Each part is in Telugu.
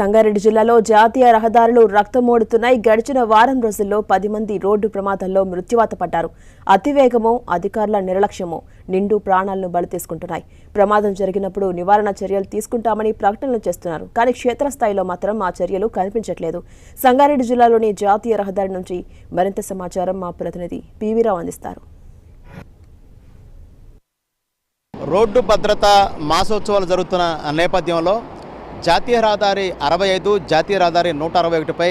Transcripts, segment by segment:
సంగారెడ్డి జిల్లాలో జాతీయ రహదారులు రక్తమోడుతున్నాయి. గడిచిన వారం రోజుల్లో పది మంది రోడ్డు ప్రమాదంలో మృత్యువాత పడ్డారు. అతివేగమో అధికారుల నిర్లక్ష్యమో నిండు ప్రాణాలను బలి తీసుకుంటున్నాయి. ప్రమాదం జరిగినప్పుడు నివారణ చర్యలు తీసుకుంటామని ప్రకటనలు చేస్తున్నారు. కానీ క్షేత్రస్థాయిలో మాత్రం ఆ చర్యలు కనిపించట్లేదు. సంగారెడ్డి జిల్లాలోని జాతీయ రహదారి నుంచి మరింత సమాచారం మా ప్రతినిధి పీవీరావు అందిస్తారు. రోడ్డు భద్రత మాసోత్సవాలు జరుగుతున్న నేపథ్యంలో జాతీయ రహదారి అరవై ఐదు జాతీయ రహదారి నూట అరవై ఒకటిపై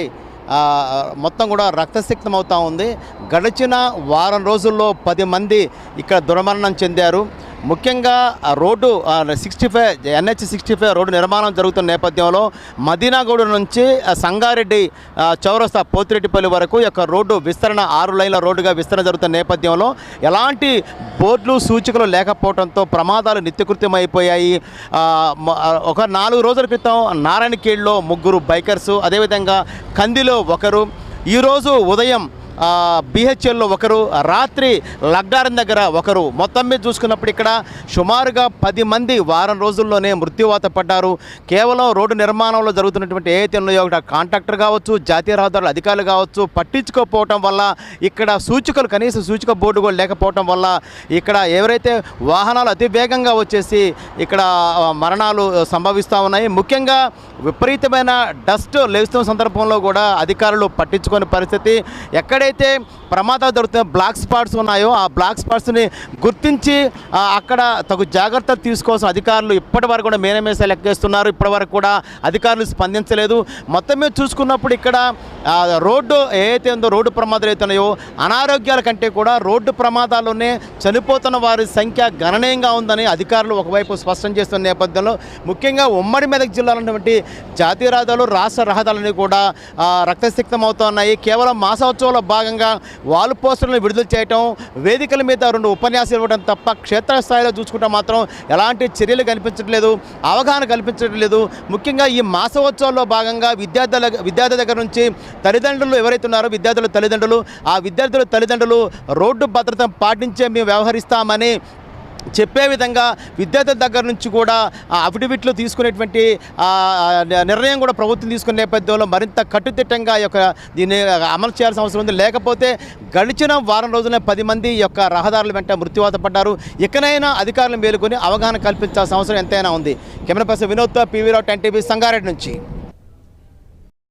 మొత్తం కూడా రక్తసిక్తం అవుతూ ఉంది. గడిచిన వారం రోజుల్లో పది మంది ఇక్కడ దుర్మరణం చెందారు. ముఖ్యంగా road sixty five NH sixty five road నిర్మాణం జరుగుతున్న నేపథ్యంలో మదీనాగూడ నుంచి సంగారెడ్డి చౌరస్తా పోతిరెడ్డిపల్లి వరకు యొక్క రోడ్డు విస్తరణ ఆరు లైన్ల రోడ్డుగా విస్తరణ జరుగుతున్న నేపథ్యంలో ఎలాంటి బోర్డులు సూచికలు లేకపోవడంతో ప్రమాదాలు నిత్యకృత్యం అయిపోయాయి ఒక నాలుగు రోజుల క్రితం నారాయణఖేడ్లో ముగ్గురు బైకర్సు అదేవిధంగా కందిలో ఒకరు. ఈరోజు ఉదయం బిహెచ్ఎల్లో ఒకరు రాత్రి లగ్డారం దగ్గర ఒకరు. మొత్తం మీద చూసుకున్నప్పుడు ఇక్కడ సుమారుగా పది మంది వారం రోజుల్లోనే మృత్యువాత పడ్డారు. కేవలం రోడ్డు నిర్మాణంలో జరుగుతున్నటువంటి ఏదైతే ఉన్నాయో కాంట్రాక్టర్ కావచ్చు జాతీయ రహదారుల అధికారులు కావచ్చు పట్టించుకోకపోవటం వల్ల ఇక్కడ సూచికలు కనీస సూచిక బోర్డు కూడా లేకపోవటం వల్ల ఇక్కడ ఎవరైతే వాహనాలు అతి వేగంగా వచ్చేసి ఇక్కడ మరణాలు సంభవిస్తూ ఉన్నాయి. ముఖ్యంగా విపరీతమైన డస్ట్ లేస్తున్న సందర్భంలో కూడా అధికారులు పట్టించుకోని పరిస్థితి. ఏదైతే ప్రమాదాలు దొరుకుతున్న బ్లాక్ స్పాట్స్ ఉన్నాయో ఆ బ్లాక్ స్పాట్స్ని గుర్తించి అక్కడ తగు జాగ్రత్తలు తీసుకోవాల్సిన అధికారులు ఇప్పటి వరకు కూడా మేనమేస లెక్కేస్తున్నారు ఇప్పటి వరకు కూడా అధికారులు స్పందించలేదు. మొత్తం మీద చూసుకున్నప్పుడు ఇక్కడ రోడ్డు ఏదైతే ఉందో రోడ్డు ప్రమాదాలు అవుతున్నాయో అనారోగ్యాల కంటే కూడా రోడ్డు ప్రమాదాల్లోనే చనిపోతున్న వారి సంఖ్య గణనీయంగా ఉందని అధికారులు ఒకవైపు స్పష్టం చేస్తున్న నేపథ్యంలో ముఖ్యంగా ఉమ్మడి మెదక్ జిల్లాలో ఉన్నటువంటి జాతీయ రహదారులు రాష్ట్ర రహదారులన్నీ కూడా రక్తశక్తం రక్తసిక్తం అవుతున్నాయి. కేవలం మాసోత్సవంలో భాగంగా వాల్ పోస్టర్లను విడుదల చేయటం వేదికల మీద రెండు ఉపన్యాసాలు ఇవ్వడం తప్ప క్షేత్రస్థాయిలో చూసుకుంటే మాత్రం ఎలాంటి చర్యలు కనిపించట్లేదు అవగాహన కల్పించట్లేదు. ముఖ్యంగా ఈ మాసోత్సవాల్లో భాగంగా విద్యార్థుల విద్యార్థుల దగ్గర నుంచి తల్లిదండ్రులు ఎవరైతే ఉన్నారో విద్యార్థుల తల్లిదండ్రులు ఆ విద్యార్థుల తల్లిదండ్రులు రోడ్డు భద్రత పాటించే మేము వ్యవహరిస్తామని చెప్పే విధంగా విద్యార్థుల దగ్గర నుంచి కూడా ఆ అఫిడవిట్లు తీసుకునేటువంటి నిర్ణయం కూడా ప్రభుత్వం తీసుకునే నేపథ్యంలో మరింత కట్టుదిట్టంగా ఈ యొక్క దీన్ని అమలు చేయాల్సిన అవసరం ఉంది. లేకపోతే గడిచిన వారం రోజులనే పది మంది యొక్క రహదారుల వెంట మృత్యువాత పడ్డారు. ఇకనైనా అధికారులు మేలుకొని అవగాహన కల్పించాల్సిన అవసరం ఎంతైనా ఉంది. కెమెరా పర్సన్ వినోద్తో పీవీరావు టెన్ టీవీ సంగారెడ్డి నుంచి.